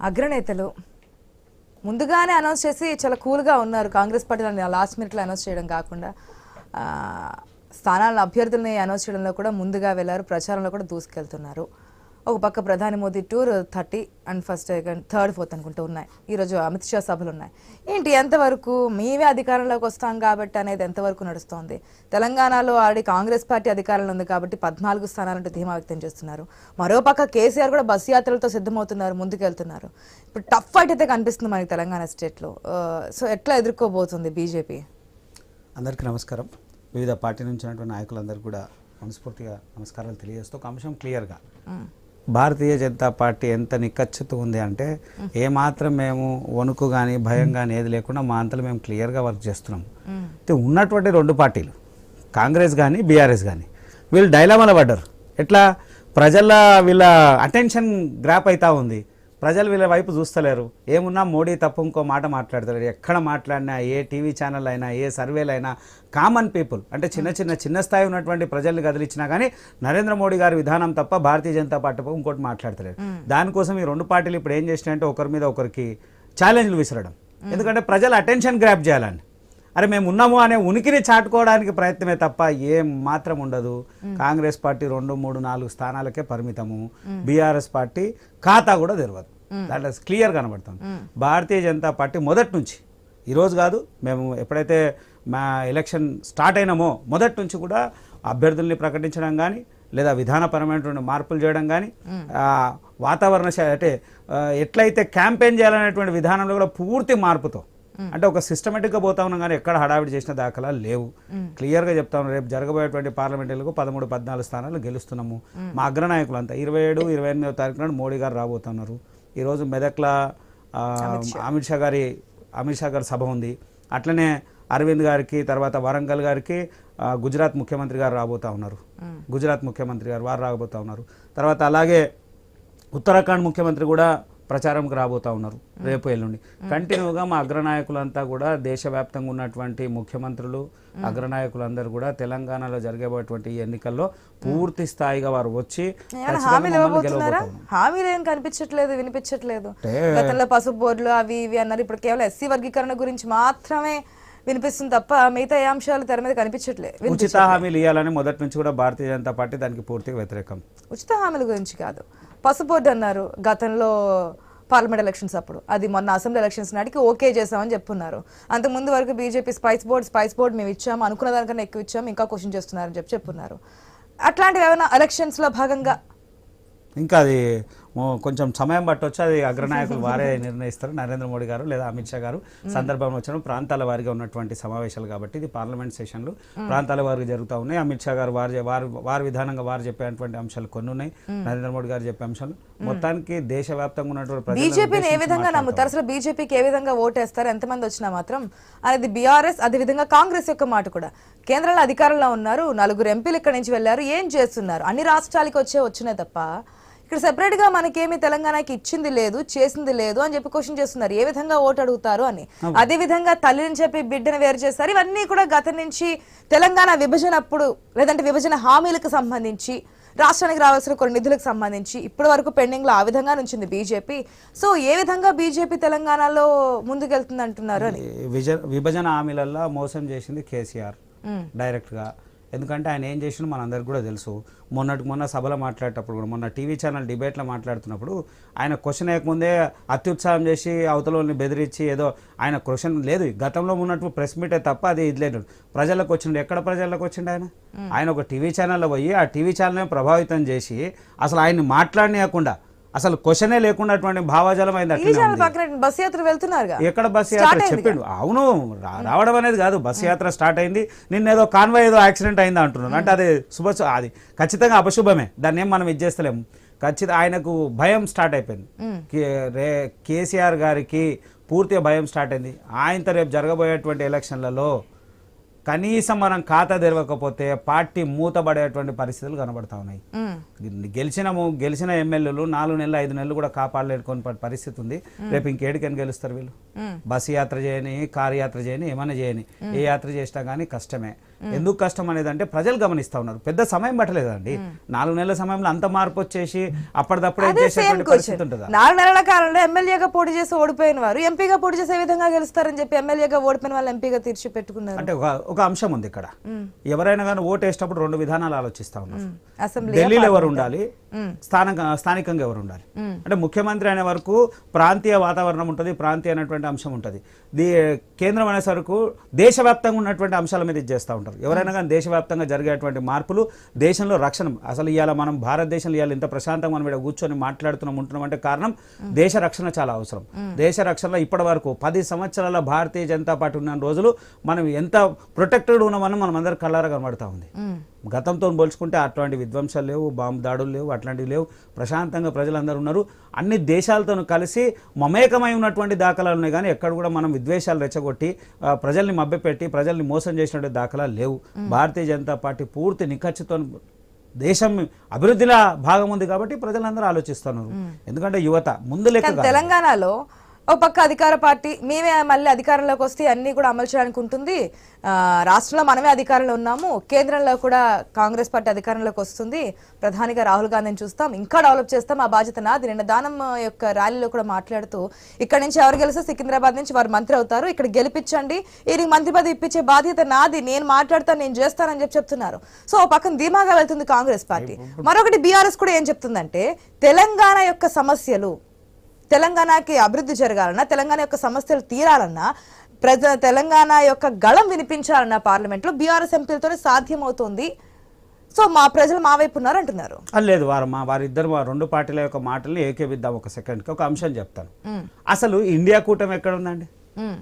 అగ్రనేతలు ముందుగానే అనౌన్స్ చేసి చాలా కూల్గా ఉన్నారు. కాంగ్రెస్ పార్టీ లాస్ట్ మినిట్లో అనౌన్స్ చేయడం కాకుండా ఆ, స్థానాల అనౌన్స్ చేయడంలో కూడా ముందుగా వెళ్ళారు ప్రచారంలో కూడా దూసుకెళ్తున్నారు. ఒక పక్క ప్రధాని Modi tour thirty and first third fourth అనుకుంటూ ఉన్నాయి. ఈరోజు అమిత్ షా సభలు ఉన్నాయి. ఏంటి ఎంతవరకు మేమే అధికారంలోకి వస్తాం కాబట్టి అనేది ఎంతవరకు నడుస్తోంది? తెలంగాణలో ఆల్రెడీ కాంగ్రెస్ పార్టీ అధికారంలో ఉంది కాబట్టి పద్నాలుగు స్థానాలంటూ ధీమా వ్యక్తం చేస్తున్నారు. మరోపక్క కేసీఆర్ కూడా బస్సు యాత్రలతో సిద్ధమవుతున్నారు ముందుకెళ్తున్నారు. ఇప్పుడు టఫ్ ఫైట్ అయితే కనిపిస్తుంది మనకి తెలంగాణ స్టేట్లో. సో ఎట్లా ఎదుర్కోబోతుంది బీజేపీ? అందరికీ నమస్కారం. వివిధ పార్టీ నుంచి ఉన్నటువంటి నాయకులందరూ కూడా మనస్ఫూర్తిగా నమస్కారాలు తెలియజేస్తూ ఒక అంశం క్లియర్గా భారతీయ జనతా పార్టీ ఎంత నిక్కచ్చుతూ ఉంది అంటే ఏమాత్రం మేము వణుకు కానీ భయం కానీ ఏది లేకుండా మా అంతలో మేము క్లియర్గా వర్క్ చేస్తున్నాం. అయితే ఉన్నటువంటి రెండు పార్టీలు కాంగ్రెస్ కానీ బీఆర్ఎస్ కానీ వీళ్ళు డైలామాలో పడ్డారు. ఎట్లా? ప్రజల వీళ్ళ అటెన్షన్ గ్రాప్ అవుతా ఉంది. ప్రజలు వీళ్ళ వైపు చూస్తలేరు. ఏమున్నా మోడీ తప్ప ఇంకో మాట మాట్లాడతలేరు ఎక్కడ మాట్లాడినా ఏ టీవీ ఛానల్ అయినా ఏ సర్వేలు అయినా కామన్ పీపుల్ అంటే చిన్న చిన్న చిన్న స్థాయి ఉన్నటువంటి ప్రజల్ని కదిలిచ్చినా కానీ నరేంద్ర మోడీ గారి విధానం తప్ప భారతీయ జనతా పార్టీ ఇంకోటి మాట్లాడతలేరు. దానికోసం ఈ రెండు పార్టీలు ఇప్పుడు ఏం చేసినాయంటే ఒకరి మీద ఒకరికి ఛాలెంజ్లు విసరడం. ఎందుకంటే ప్రజల అటెన్షన్ గ్రాప్ చేయాలని అరే మేము ఉన్నాము అనే ఉనికిని చాటుకోవడానికి ప్రయత్నమే తప్ప ఏం మాత్రం ఉండదు. కాంగ్రెస్ పార్టీ రెండు మూడు నాలుగు స్థానాలకే పరిమితము. బీఆర్ఎస్ పార్టీ ఖాతా కూడా తెలవదు దాంట్లో క్లియర్ కనబడుతుంది. భారతీయ జనతా పార్టీ మొదటి నుంచి ఈరోజు కాదు మేము ఎప్పుడైతే మా ఎలక్షన్ స్టార్ట్ అయినామో మొదటి నుంచి కూడా అభ్యర్థుల్ని ప్రకటించడం కానీ లేదా విధానపరమైనటువంటి మార్పులు చేయడం కానీ వాతావరణ అంటే ఎట్లయితే క్యాంపెయిన్ చేయాలనేటువంటి విధానంలో కూడా పూర్తి మార్పుతో అంటే ఒక సిస్టమేటిక్గా పోతా ఉన్నాం కానీ ఎక్కడ హడావిడి చేసిన దాఖలాలు లేవు. క్లియర్గా చెప్తా ఉన్నాం రేపు జరగబోయేటువంటి పార్లమెంటరీలకు పదమూడు పద్నాలుగు స్థానాలు గెలుస్తున్నాము. మా అగ్రనాయకులు అంతా ఇరవై ఏడు ఇరవై ఎనిమిదో తారీఖు నాడు మోడీ గారు రాబోతున్నారు ఈరోజు మెదక్ల అమిత్ షా. గారి అమిత్ షా గారి సభ ఉంది. అట్లనే అరవింద్ గారికి తర్వాత వరంగల్ గారికి గుజరాత్ ముఖ్యమంత్రి గారు రాబోతా ఉన్నారు. గుజరాత్ ముఖ్యమంత్రి గారు వారు రాబోతా ఉన్నారు. తర్వాత అలాగే ఉత్తరాఖండ్ ముఖ్యమంత్రి కూడా ప్రచారంకి రాబోతా ఉన్నారు రేపు ఎల్లుండి. కంటిన్యూగా మా అగ్రనాయకులంతా కూడా దేశవ్యాప్తంగా ఉన్నటువంటి ముఖ్యమంత్రులు అగ్రనాయకులందరూ కూడా తెలంగాణలో జరగబోయేటువంటి ఈ ఎన్నికల్లో పూర్తి స్థాయిగా వారు వచ్చి హామీలు ఏం కనిపించట్లేదు వినిపించట్లేదు. గతంలో పసుపు బోర్డులు అవి ఇవి అన్నారు. ఇప్పుడు కేవలం ఎస్సీ వర్గీకరణ గురించి మాత్రమే వినిపిస్తుంది తప్ప మిగతా ఏ అంశాలు తెర మీద కనిపించట్లేదు ఉచిత హామీలు ఇవ్వాలని మొదటి నుంచి కూడా భారతీయ జనతా పార్టీ దానికి పూర్తిగా వ్యతిరేకం. ఉచిత హామీల గురించి కాదు. పసుపోర్డు అన్నారు గతంలో పార్లమెంట్ ఎలక్షన్స్ అప్పుడు. అది మొన్న అసెంబ్లీ ఎలక్షన్స్ నాటికి ఓకే చేసామని చెప్పున్నారు. అంతకుముందు వరకు BJP spice board spice board మేము ఇచ్చాము అనుకున్న దానికన్నా ఎక్కువ ఇచ్చాము ఇంకా క్వశ్చన్ చేస్తున్నారని చెప్పి చెప్పున్నారు. అట్లాంటివి ఏమైనా ఎలక్షన్స్లో భాగంగా? ఇంకా అది కొంచెం సమయం పట్టొచ్చు. అది అగ్రనాయకులు వారే నిర్ణయిస్తారు. నరేంద్ర మోడీ గారు లేదా అమిత్ షా గారు. సందర్భం వచ్చిన ప్రాంతాల వారిగా ఉన్నటువంటి సమావేశాలు కాబట్టి ఇది పార్లమెంట్ సెషన్లు. ప్రాంతాల వారికి జరుగుతూ ఉన్నాయి. అమిత్ షా గారు వారి వారి వారి విధానంగా వారు చెప్పేటువంటి అంశాలు కొన్ని ఉన్నాయి. నరేంద్ర మోడీ గారు చెప్పే అంశాలు. మొత్తానికి దేశవ్యాప్తంగా ఉన్నటువంటి బీజేపీని ఏ విధంగా నమ్ముతారు? అసలు బీజేపీకి ఏ విధంగా ఓటేస్తారు? ఎంతమంది వచ్చినా మాత్రం అనేది బీఆర్ఎస్ అదే విధంగా కాంగ్రెస్ యొక్క మాట కూడా. కేంద్రంలో అధికారంలో ఉన్నారు. నలుగురు ఎంపీలు ఇక్కడి నుంచి వెళ్ళారు. ఏం చేస్తున్నారు? అన్ని రాష్ట్రాలకి వచ్చే వచ్చినాయి తప్ప ఇక్కడ సెపరేట్గా మనకేమి తెలంగాణకి ఇచ్చింది లేదు చేసింది లేదు అని చెప్పి క్వశ్చన్ చేస్తున్నారు. ఏ విధంగా ఓటు అడుగుతారు అని. అదే విధంగా తల్లిని చెప్పి బిడ్డను వేరు చేస్తారు. ఇవన్నీ కూడా గతం నుంచి తెలంగాణ విభజన అప్పుడు లేదంటే విభజన హామీలకు సంబంధించి రాష్ట్రానికి రావాల్సిన కొన్ని నిధులకు సంబంధించి ఇప్పటి వరకు పెండింగ్లో ఆ విధంగా నుంచింది బీజేపీ. సో ఏ విధంగా బీజేపీ తెలంగాణలో ముందుకెళ్తుంది అంటున్నారు అని విభజన హామీలల్లో మోసం చేసింది కేసీఆర్. మ్మ్. డైరెక్ట్గా ఎందుకంటే ఆయన ఏం చేసిండు మనందరికి కూడా తెలుసు. మొన్నటికి మొన్న సభలో మాట్లాడేటప్పుడు కూడా మొన్న టీవీ ఛానల్ డిబేట్లో మాట్లాడుతున్నప్పుడు ఆయన క్వశ్చన్ వేయకముందే అత్యుత్సాహం చేసి అవతలని బెదిరించి ఏదో ఆయన క్వశ్చన్ లేదు. గతంలో ఉన్నట్టు ప్రెస్ మీటే తప్ప అది ఇది లేదు. ప్రజలకు వచ్చిండు. ఎక్కడ ప్రజలకు వచ్చిండు ఆయన? ఆయన ఒక టీవీ ఛానల్లో పోయి ఆ టీవీ ఛానల్ని ప్రభావితం చేసి అసలు ఆయన్ని మాట్లాడనీయకుండా అసలు క్వశ్చనే లేకున్నటువంటి భావజాలం అయింది బస్ యాత్ర వెళ్తున్నారుగా. ఎక్కడ బస్ యాత్ర. చెప్పిండు. అవును రావడం అనేది కాదు బస్ యాత్ర స్టార్ట్ అయింది. నిన్న ఏదో కాన్వాయ్ ఏదో యాక్సిడెంట్ అయింది అంటున్నాను అంటే అది శుభ అది ఖచ్చితంగా అపశుభమే. దాన్ని ఏం మనం ఇది చేస్తలేము ఖచ్చితంగా ఆయనకు భయం స్టార్ట్ అయిపోయింది. రే కేసీఆర్ గారికి పూర్తిగా భయం స్టార్ట్ అయింది. ఆయనతో రేపు జరగబోయేటువంటి ఎలక్షన్లలో కనీసం మనం ఖాతా తెరవకపోతే పార్టీ మూతబడేటువంటి పరిస్థితులు కనబడతా ఉన్నాయి. గెలిచినము గెలిచిన ఎమ్మెల్యేలు నాలుగు నెలలు ఐదు నెలలు కూడా కాపాడలేకొని పరిస్థితి ఉంది. రేపు ఇంకేడికని గెలుస్తారు వీళ్ళు. బస్సు యాత్ర చేయని కారు యాత్ర చేయని ఏమైనా చేయని. ఏ యాత్ర చేసినా కానీ కష్టమే. ఎందుకు కష్టం అనేది అంటే ప్రజలు గమనిస్తా ఉన్నారు. పెద్ద సమయం పట్టలేదండి. నాలుగు నెలల సమయంలో అంత మార్పు వచ్చేసి అప్పటిదప్పుడే పరిస్థితి ఉంటుందా? నాలుగు నెలల కాలంలో ఎమ్మెల్యేగా పోటీ చేసి ఓడిపోయిన వారు ఎంపీగా పోటీ చేసే విధంగా గెలుస్తారని చెప్పి ఎమ్మెల్యేగా ఓడిపోయిన వాళ్ళు ఎంపీగా తీర్చి పెట్టుకున్నారు అంటే ఒక అంశం ఉంది ఇక్కడ. ఎవరైనా కానీ ఓటు వేసేటప్పుడు రెండు విధానాలు ఆలోచిస్తా ఉన్నారు. ఢిల్లీలో ఎవరు ఉండాలి? స్థానిక స్థానికంగా ఎవరు ఉండాలి? అంటే ముఖ్యమంత్రి అనే వరకు ప్రాంతీయ వాతావరణం ఉంటుంది ప్రాంతీయ అనేటువంటి అంశం ఉంటుంది. దీ కేంద్రం అనే వరకు దేశవ్యాప్తంగా ఉన్నటువంటి అంశాల మీద ఇది చేస్తూ ఉంటారు. ఎవరైనా కానీ దేశవ్యాప్తంగా జరిగేటువంటి మార్పులు దేశంలో రక్షణ. అసలు ఇవాళ మనం భారతదేశంలో ఇవాళ ఇంత ప్రశాంతంగా మనం ఇక్కడ కూర్చొని మాట్లాడుతున్నాం ఉంటున్నాం అంటే కారణం దేశ రక్షణ చాలా అవసరం. దేశ రక్షణలో ఇప్పటి వరకు పది సంవత్సరాల భారతీయ జనతా పార్టీ ఉన్న రోజులు మనం ఎంత ప్రొటెక్టెడ్ ఉన్నామని మనం అందరు కళ్ళారా కనబడతా ఉంది. గతంతో పోల్చుకుంటే అట్లాంటి విధ్వంసాలు లేవు బాంబు దాడులు లేవు అట్లాంటివి లేవు. ప్రశాంతంగా ప్రజలందరూ ఉన్నారు. అన్ని దేశాలతో కలిసి మమేకమై ఉన్నటువంటి దాఖలాలు ఉన్నాయి కానీ ఎక్కడ కూడా మనం విద్వేషాలు రెచ్చగొట్టి ప్రజల్ని మభ్యపెట్టి ప్రజల్ని మోసం చేసినటువంటి దాఖలాలు లేవు. భారతీయ జనతా పార్టీ పూర్తి నిఖచ్చితో దేశం అభివృద్ధిలో భాగం ఉంది కాబట్టి ప్రజలందరూ ఆలోచిస్తున్నారు. ఎందుకంటే యువత ముందు లెక్క. తెలంగాణలో ఒక పక్క అధికార పార్టీ మేమే మళ్ళీ అధికారంలోకి వస్తే అన్ని కూడా అమలు చేయడానికి ఉంటుంది రాష్ట్రంలో మనమే అధికారంలో ఉన్నాము కేంద్రంలో కూడా కాంగ్రెస్ పార్టీ అధికారంలోకి వస్తుంది. ప్రధానిగా రాహుల్ గాంధీని చూస్తాం ఇంకా డెవలప్ చేస్తాం ఆ బాధ్యత నాది. నిన్న దానం యొక్క ర్యాలీలో కూడా మాట్లాడుతూ ఇక్కడ నుంచి ఎవరు గెలిస్తే సికింద్రాబాద్ నుంచి వారు మంత్రి అవుతారు ఇక్కడ గెలిపించండి. ఈ మంత్రి పదవి ఇప్పించే బాధ్యత నాది నేను మాట్లాడతాను నేను చేస్తానని చెప్పి చెప్తున్నారు. సో ఓ పక్కన ధీమాగా వెళ్తుంది కాంగ్రెస్ పార్టీ. మరొకటి బీఆర్ఎస్ కూడా ఏం చెప్తుందంటే తెలంగాణ యొక్క సమస్యలు తెలంగాణకి అభివృద్ధి జరగాలన్నా తెలంగాణ యొక్క సమస్యలు తీరాలన్నా ప్రజ తెలంగాణ యొక్క గళం వినిపించాలన్నా పార్లమెంట్లో బీఆర్ఎస్ ఎంపీలతోనే సాధ్యమవుతుంది. సో మా ప్రజలు మా వైపు ఉన్నారు అంటున్నారు లేదు వారు మా వారిద్దరు రెండు పార్టీల యొక్క మాటల్ని ఏకేవిద్దాం ఒక సెకండ్కి ఒక అంశం చెప్తాను. అసలు ఇండియా కూటమి ఎక్కడ ఉందండి?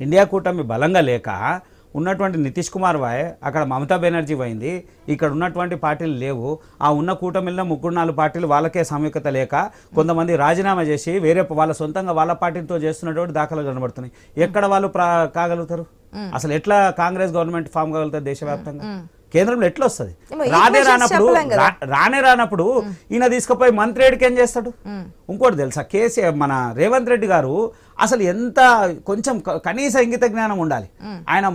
ఇండియా కూటమి బలంగా లేక ఉన్నటువంటి నితీష్ కుమార్ వాయ్ అక్కడ మమతా బెనర్జీ పోయింది. ఇక్కడ ఉన్నటువంటి పార్టీలు లేవు. ఆ ఉన్న కూటమిలో ముగ్గురు నాలుగు పార్టీలు వాళ్ళకే సామీకత లేక కొంతమంది రాజీనామా చేసి వేరే వాళ్ళ సొంతంగా వాళ్ళ పార్టీతో చేస్తున్నటువంటి దాఖలు కనబడుతున్నాయి. ఎక్కడ వాళ్ళు కాగలుగుతారు? అసలు ఎట్లా కాంగ్రెస్ గవర్నమెంట్ ఫామ్ కాగలుగుతారు దేశవ్యాప్తంగా? కేంద్రంలో ఎట్లా వస్తుంది? రానే రానప్పుడు రానే రానప్పుడు ఈయన తీసుకుపోయి మంత్రి ఏడికి ఏం చేస్తాడు? ఇంకోటి తెలుసా? కేసీఆర్ మన రేవంత్ రెడ్డి గారు అసలు ఎంత కొంచెం కనీస ఇంగిత జ్ఞానం ఉండాలి. ఆయన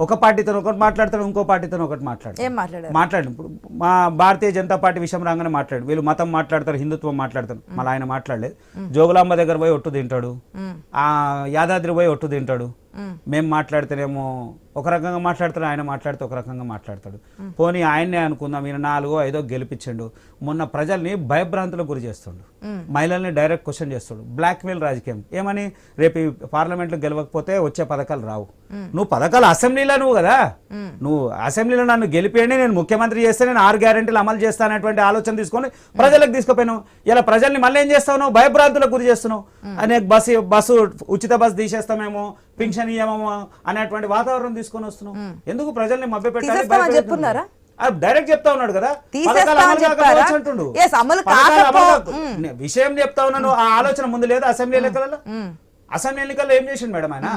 ఒక పార్టీతో ఒకటి మాట్లాడతాడు ఇంకో పార్టీతో ఒకటి మాట్లాడతాడు. మాట్లాడు ఇప్పుడు మా భారతీయ జనతా పార్టీ విషయం రాగానే మాట్లాడు. వీళ్ళు మతం మాట్లాడతారు హిందుత్వం మాట్లాడతారు. మళ్ళీ ఆయన మాట్లాడలేదు. జోగులాంబ దగ్గర పోయి ఒట్టు తింటాడు. ఆ యాదాద్రి పోయి ఒట్టు తింటాడు. మేము మాట్లాడితేనేమో ఒక రకంగా మాట్లాడతాడు ఆయన మాట్లాడితే ఒక రకంగా మాట్లాడతాడు. పోనీ ఆయన్నే అనుకుందాం ఈయన నాలుగో ఐదో గెలిపించండు. మొన్న ప్రజల్ని భయభ్రాంతులకు గురి చేస్తుండు. మహిళల్ని డైరెక్ట్ క్వశ్చన్ చేస్తాడు. బ్లాక్మెయిల్ రాజకీయం. ఏమని? రేపు పార్లమెంట్లో గెలవకపోతే వచ్చే పథకాలు రావు. నువ్వు పథకాలు అసెంబ్లీలో నువ్వు కదా. నువ్వు అసెంబ్లీలో నన్ను గెలిపేయండి నేను ముఖ్యమంత్రి చేస్తే నేను ఆరు గ్యారెంటీలు అమలు చేస్తానటువంటి ఆలోచన తీసుకొని ప్రజలకు తీసుకుపోయాను ఇలా ప్రజల్ని మళ్ళీ ఏం చేస్తావు? భయభ్రాంతులకు గురి చేస్తున్నావు. అనే బస్సు బస్సు ఉచిత బస్సు తీసేస్తామేమో. పింఛన్ ఇయ్యమేమో అనేటువంటి వాతావరణం తీసుకొని వస్తున్నావు. ఎందుకు ప్రజల్ని తీసేస్తామని చెప్పున్నారా? డైరెక్ట్ చెప్తా ఉన్నాడు కదా. అంటుండు. విషయం చెప్తా ఉన్నాను. ఆ ఆలోచన ముందు లేదా అసెంబ్లీ ఎన్నికలలో? అసెంబ్లీ ఎన్నికల్లో ఏం చేసిండు మేడం ఆయన?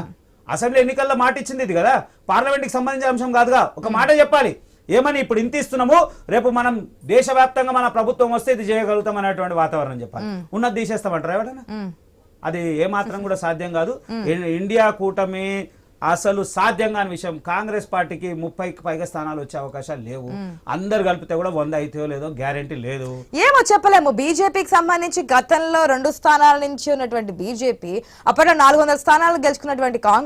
అసెంబ్లీ ఎన్నికల్లో మాట ఇచ్చింది ఇది కదా? పార్లమెంట్కి సంబంధించిన అంశం కాదుగా. ఒక మాట చెప్పాలి. ఏమని ఇప్పుడు ఇంత ఇస్తున్నాము? రేపు మనం దేశవ్యాప్తంగా మన ప్రభుత్వం వస్తే ఇది చేయగలుగుతాం అనేటువంటి వాతావరణం చెప్పాలి. ఉన్నది తీసేస్తామంటారా ఎవడన్నా అది ఏమాత్రం కూడా సాధ్యం కాదు. ఇండియా కూటమి అసలు సాధ్యం కాని విషయం. కాంగ్రెస్ పార్టీకి ముప్పైకి పైగా స్థానాలు వచ్చే అవకాశాలు లేవు. అందరు కలిపితే కూడా వంద అయితే లేదో గ్యారెంటీ లేదు. ఏమో చెప్పలేము. బీజేపీకి సంబంధించి గతంలో రెండు స్థానాల నుంచి ఉన్నటువంటి బీజేపీ అప్పట్లో నాలుగు స్థానాలు గెలుచుకున్నటువంటి కాంగ్రెస్